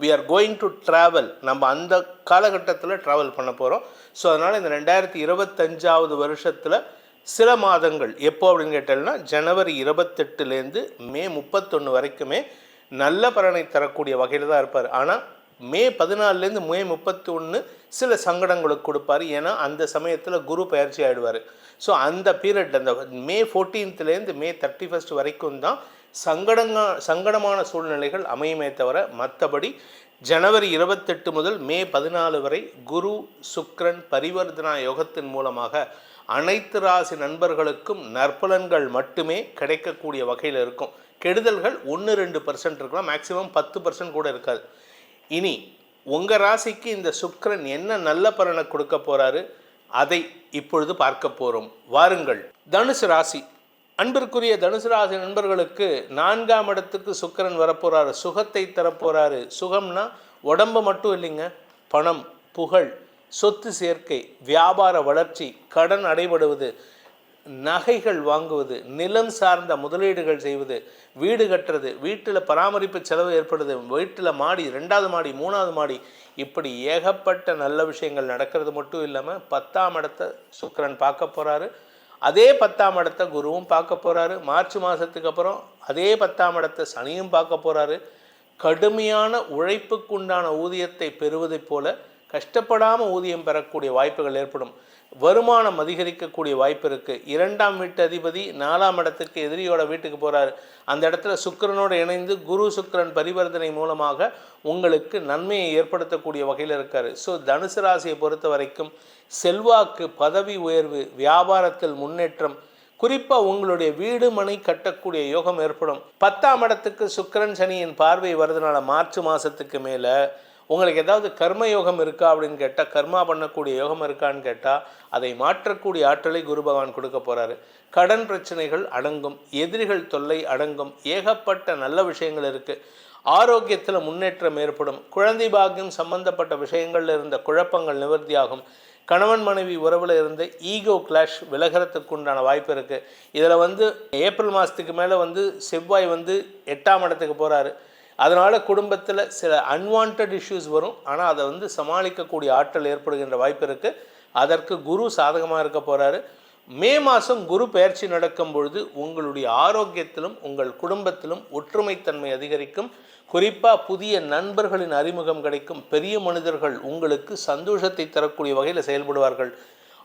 we are going to travel நம்ம அந்த காலகட்டத்தில் ட்ராவல் பண்ண போகிறோம் ஸோ அதனால் இந்த ரெண்டாயிரத்தி இருபத்தஞ்சாவது வருஷத்தில் சில மாதங்கள் எப்போ அப்படின்னு கேட்டோம்னா ஜனவரி இருபத்தெட்டுலேருந்து மே முப்பத்தொன்று வரைக்குமே நல்ல பலனை தரக்கூடிய வகையில் தான் இருப்பார். ஆனால் மே பதினாலுலேருந்து மே முப்பத்தி ஒன்று சில சங்கடங்களுக்கு கொடுப்பார். ஏன்னா அந்த சமயத்தில் குரு பயிற்சி ஆயிடுவார். ஸோ அந்த பீரியட் அந்த மே ஃபோர்டீன்த்துலேருந்து மே தேர்ட்டி ஃபஸ்ட் வரைக்கும் தான் சங்கடங்க சங்கடமான சூழ்நிலைகள் அமையுமே தவிர மற்றபடி ஜனவரி இருபத்தெட்டு முதல் மே பதினாலு வரை குரு சுக்ரன் பரிவர்த்தனா யோகத்தின் மூலமாக அனைத்து ராசி நண்பர்களுக்கும் நற்பலன்கள் மட்டுமே கிடைக்கக்கூடிய வகையில் இருக்கும். கெடுதல்கள் ஒன்று ரெண்டு பர்சன்ட் இருக்கலாம். மேக்ஸிமம் பத்து பர்சன்ட் கூட இருக்காது. இனி உங்கள் ராசிக்கு இந்த சுக்கரன் என்ன நல்ல பலனை கொடுக்க போகிறாரு அதை இப்பொழுது பார்க்க போகிறோம் வாருங்கள். தனுசு ராசி. அன்பிற்குரிய தனுசு ராசி நண்பர்களுக்கு நான்காம் இடத்துக்கு சுக்கரன் வரப்போறாரு. சுகத்தை தரப்போகிறாரு சுகம்னா உடம்பு மட்டும் இல்லைங்க. பணம் புகழ் சொத்து சேர்க்கை வியாபார வளர்ச்சி கடன் அடைபடுவது நகைகள் வாங்குவது நிலம் சார்ந்த முதலீடுகள் செய்வது வீடு கட்டுறது வீட்டில் பராமரிப்பு செலவு ஏற்படுது வீட்டில் மாடி ரெண்டாவது மாடி மூணாவது மாடி இப்படி ஏகப்பட்ட நல்ல விஷயங்கள் நடக்கிறது மட்டும் இல்லாமல் பத்தாம் இடத்தை சுக்கரன் பார்க்க போகிறாரு அதே பத்தாம் இடத்தை குருவும் பார்க்க போகிறாரு மார்ச் மாதத்துக்கு அப்புறம் அதே பத்தாம் இடத்தை சனியும் பார்க்க போகிறாரு கடுமையான உழைப்புக்குண்டான ஊதியத்தை பெறுவதைப் போல கஷ்டப்படாமல் ஊதியம் பெறக்கூடிய வாய்ப்புகள் ஏற்படும். வருமானம் அதிகரிக்கக்கூடிய வாய்ப்பு இருக்குது இரண்டாம் வீட்டு அதிபதி நாலாம் இடத்துக்கு எதிரியோட வீட்டுக்கு போகிறாரு அந்த இடத்துல சுக்கிரனோடு இணைந்து குரு சுக்கிரன் பரிவர்த்தனை மூலமாக உங்களுக்கு நன்மையை ஏற்படுத்தக்கூடிய வகையில் இருக்கார். ஸோ தனுசு ராசியை பொறுத்த வரைக்கும் செல்வாக்கு பதவி உயர்வு வியாபாரத்தில் முன்னேற்றம் குறிப்பாக உங்களுடைய வீடு மனை கட்டக்கூடிய யோகம் ஏற்படும். பத்தாம் இடத்துக்கு சுக்கிரன் சனியின் பார்வை வருதுனால மார்ச் மாதத்துக்கு மேலே உங்களுக்கு ஏதாவது கர்ம யோகம் இருக்கா அப்படின்னு கேட்டால் கர்மா பண்ணக்கூடிய யோகம் இருக்கான்னு கேட்டால் அதை மாற்றக்கூடிய ஆற்றலை குரு பகவான் கொடுக்க போகிறாரு கடன் பிரச்சனைகள் அடங்கும் எதிரிகள் தொல்லை அடங்கும் ஏகப்பட்ட நல்ல விஷயங்கள் இருக்குது ஆரோக்கியத்தில் முன்னேற்றம் ஏற்படும். குழந்தை பாக்கியம் சம்பந்தப்பட்ட விஷயங்களில் இருந்த குழப்பங்கள் நிவர்த்தியாகும். கணவன் மனைவி உறவில் இருந்த ஈகோ கிளாஷ் விலகிறதுக்கு உண்டான வாய்ப்பு இருக்குது இதில் வந்து ஏப்ரல் மாதத்துக்கு மேலே வந்து செவ்வாய் வந்து எட்டாம் இடத்துக்கு போகிறாரு அதனால் குடும்பத்தில் சில அன்வான்ட் இஷ்யூஸ் வரும். ஆனால் அதை வந்து சமாளிக்கக்கூடிய ஆற்றல் ஏற்படுகின்ற வாய்ப்பு இருக்குது அதற்கு குரு சாதகமாக இருக்க போகிறாரு மே மாதம் குரு பயிற்சி நடக்கும் பொழுது உங்களுடைய ஆரோக்கியத்திலும் உங்கள் குடும்பத்திலும் ஒற்றுமைத்தன்மை அதிகரிக்கும். குறிப்பாக புதிய நண்பர்களின் அறிமுகம் கிடைக்கும். பெரிய மனிதர்கள் உங்களுக்கு சந்தோஷத்தை தரக்கூடிய வகையில் செயல்படுவார்கள்.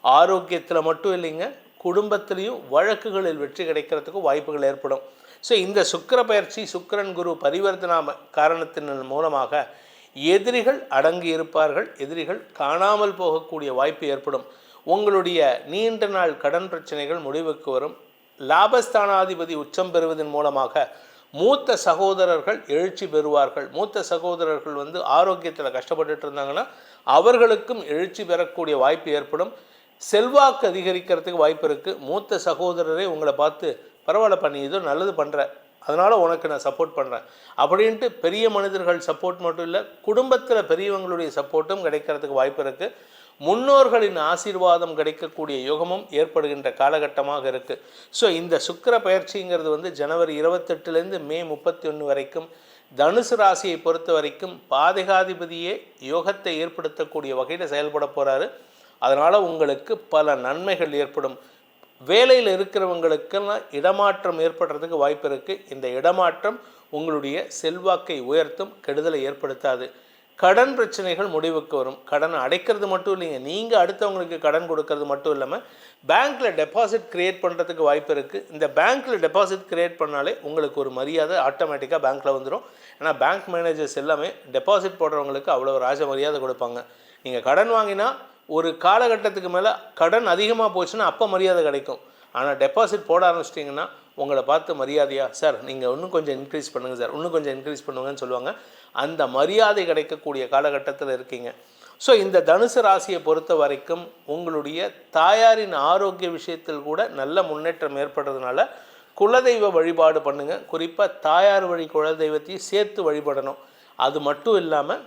ஆரோக்கியத்தில் மட்டும் இல்லைங்க குடும்பத்திலையும் வழக்குகளில் வெற்றி கிடைக்கிறதுக்கு வாய்ப்புகள் ஏற்படும். ஸோ இந்த சுக்கிர பயிற்சி சுக்கரன் குரு பரிவர்த்தனா காரணத்தின் மூலமாக எதிரிகள் அடங்கி இருப்பார்கள். எதிரிகள் காணாமல் போகக்கூடிய வாய்ப்பு ஏற்படும். உங்களுடைய நீண்ட நாள் கடன் பிரச்சனைகள் முடிவுக்கு வரும். லாபஸ்தானாதிபதி உச்சம் பெறுவதன் மூலமாக மூத்த சகோதரர்கள் எழுச்சி பெறுவார்கள். மூத்த சகோதரர்கள் வந்து ஆரோக்கியத்தில் கஷ்டப்பட்டுட்டு இருந்தாங்கன்னா அவர்களுக்கும் எழுச்சி பெறக்கூடிய வாய்ப்பு ஏற்படும். செல்வாக்கு அதிகரிக்கிறதுக்கு வாய்ப்பு இருக்குது மூத்த சகோதரரே உங்களை பார்த்து பரவாயில்ல பண்ணி ஏதோ நல்லது பண்ணுற அதனால் உனக்கு நான் சப்போர்ட் பண்ணுறேன் அப்படின்ட்டு பெரிய மனிதர்கள் சப்போர்ட் மட்டும் இல்லை குடும்பத்தில் பெரியவங்களுடைய சப்போர்ட்டும் கிடைக்கிறதுக்கு வாய்ப்பு இருக்குது முன்னோர்களின் ஆசீர்வாதம் கிடைக்கக்கூடிய யுகமும் ஏற்படுகின்ற காலகட்டமாக இருக்குது ஸோ இந்த சுக்கிர பயிற்சிங்கிறது வந்து ஜனவரி இருபத்தெட்டுலேருந்து மே முப்பத்தி ஒன்று வரைக்கும் தனுசு ராசியை பொறுத்த வரைக்கும் பாதகாதிபதியே யோகத்தை ஏற்படுத்தக்கூடிய வகையில் செயல்பட போகிறாரு அதனால் உங்களுக்கு பல நன்மைகள் ஏற்படும். வேலையில் இருக்கிறவங்களுக்கெல்லாம் இடமாற்றம் ஏற்படுறதுக்கு வாய்ப்பு இருக்குது இந்த இடமாற்றம் உங்களுடைய செல்வாக்கை உயர்த்தும் கெடுதலை ஏற்படுத்தாது. கடன் பிரச்சனைகள் முடிவுக்கு வரும். கடன் அடைக்கிறது மட்டும் இல்லைங்க. நீங்கள் அடுத்தவங்களுக்கு கடன் கொடுக்கறது மட்டும் இல்லாமல் பேங்க்கில் டெபாசிட் க்ரியேட் பண்ணுறதுக்கு வாய்ப்பு இருக்குது இந்த பேங்க்கில் டெபாசிட் க்ரியேட் பண்ணாலே உங்களுக்கு ஒரு மரியாதை ஆட்டோமேட்டிக்காக பேங்க்கில் வந்துடும் ஏன்னா பேங்க் மேனேஜர்ஸ் எல்லாமே டெபாசிட் போடுறவங்களுக்கு அவ்வளோ ராஜ மரியாதை கொடுப்பாங்க. நீங்கள் கடன் வாங்கினா ஒரு காலகட்டத்துக்கு மேலே கடன் அதிகமாக போச்சுன்னா அப்போ மரியாதை கிடைக்கும். ஆனால் டெபாசிட் போட ஆரம்பிச்சிட்டிங்கன்னா உங்களை பார்த்து மரியாதையா சார் நீங்கள் இன்னும் கொஞ்சம் இன்க்ரீஸ் பண்ணுங்கள் சார். இன்னும் கொஞ்சம் இன்க்ரீஸ் பண்ணுங்கன்னு சொல்லுவாங்க. அந்த மரியாதை கிடைக்கக்கூடிய காலகட்டத்தில் இருக்கீங்க. ஸோ இந்த தனுசு ராசியை பொறுத்த வரைக்கும் உங்களுடைய தாயாரின் ஆரோக்கிய விஷயத்தில் கூட நல்ல முன்னேற்றம் ஏற்படுறதுனால குலதெய்வ வழிபாடு பண்ணுங்கள் குறிப்பாக தாயார் வழி குலதெய்வத்தையும் சேர்த்து வழிபடணும். அது மட்டும் இல்லாமல்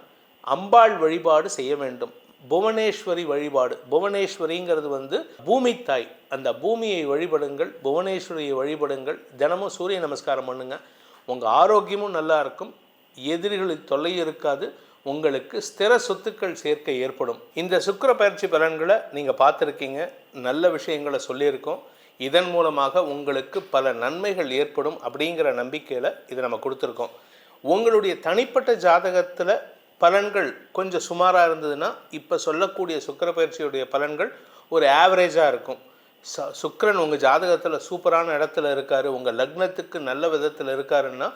அம்பாள் வழிபாடு செய்ய வேண்டும். புவனேஸ்வரி வழிபாடு. புவனேஸ்வரிங்கிறது வந்து பூமி தாய் அந்த பூமியை வழிபடுங்கள் புவனேஸ்வரியை வழிபடுங்கள். தினமும் சூரிய நமஸ்காரம் பண்ணுங்கள் உங்கள் ஆரோக்கியமும் நல்லா இருக்கும். எதிரிகளில் தொல்லை இருக்காது. உங்களுக்கு ஸ்திர சொத்துக்கள் சேர்க்கை ஏற்படும். இந்த சுக்கர பயிற்சி பலன்களை நீங்கள் பார்த்துருக்கீங்க. நல்ல விஷயங்களை சொல்லியிருக்கோம். இதன் மூலமாக உங்களுக்கு பல நன்மைகள் ஏற்படும் அப்படிங்கிற நம்பிக்கையில் இதை நம்ம கொடுத்துருக்கோம். உங்களுடைய தனிப்பட்ட ஜாதகத்தில் பலன்கள் கொஞ்சம் சுமாராக இருந்ததுன்னா இப்போ சொல்லக்கூடிய சுக்கர பயிற்சியுடைய பலன்கள் ஒரு ஆவரேஜாக இருக்கும். ச சுக்கரன் உங்கள் ஜாதகத்தில் சூப்பரான இடத்துல இருக்கார் உங்கள் லக்னத்துக்கு நல்ல விதத்தில் இருக்காருன்னா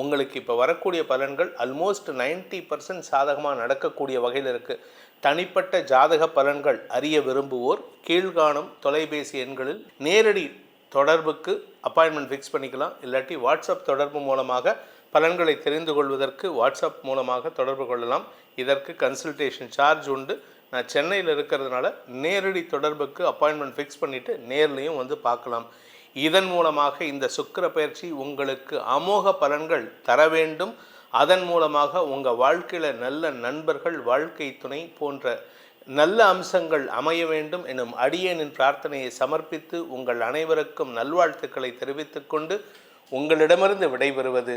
உங்களுக்கு இப்போ வரக்கூடிய பலன்கள் அல்மோஸ்ட் நைன்ட்டி பர்சன்ட் சாதகமாக நடக்கக்கூடிய வகையில் இருக்குது தனிப்பட்ட ஜாதக பலன்கள் அறிய விரும்புவோர் கீழ்காணும் தொலைபேசி எண்களில் நேரடி தொடர்புக்கு அப்பாயின்மெண்ட் ஃபிக்ஸ் பண்ணிக்கலாம். இல்லாட்டி வாட்ஸ்அப் தொடர்பு மூலமாக பலன்களை தெரிந்து கொள்வதற்கு வாட்ஸ்அப் மூலமாக தொடர்பு கொள்ளலாம். இதற்கு கன்சல்டேஷன் சார்ஜ் உண்டு. நான் சென்னையில் இருக்கிறதுனால நேரடி தொடர்புக்கு அப்பாயின்மெண்ட் ஃபிக்ஸ் பண்ணிவிட்டு நேர்லேயும் வந்து பார்க்கலாம். இதன் மூலமாக இந்த சுக்கர பயிற்சி உங்களுக்கு அமோக பலன்கள் தர வேண்டும். அதன் மூலமாக உங்கள் வாழ்க்கையில் நல்ல நண்பர்கள் வாழ்க்கை துணை போன்ற நல்ல அம்சங்கள் அமைய வேண்டும் எனும் அடியேனின் பிரார்த்தனையை சமர்ப்பித்து உங்கள் அனைவருக்கும் நல்வாழ்த்துக்களை தெரிவித்துக்கொண்டு உங்களிடமிருந்து விடைபெறுவது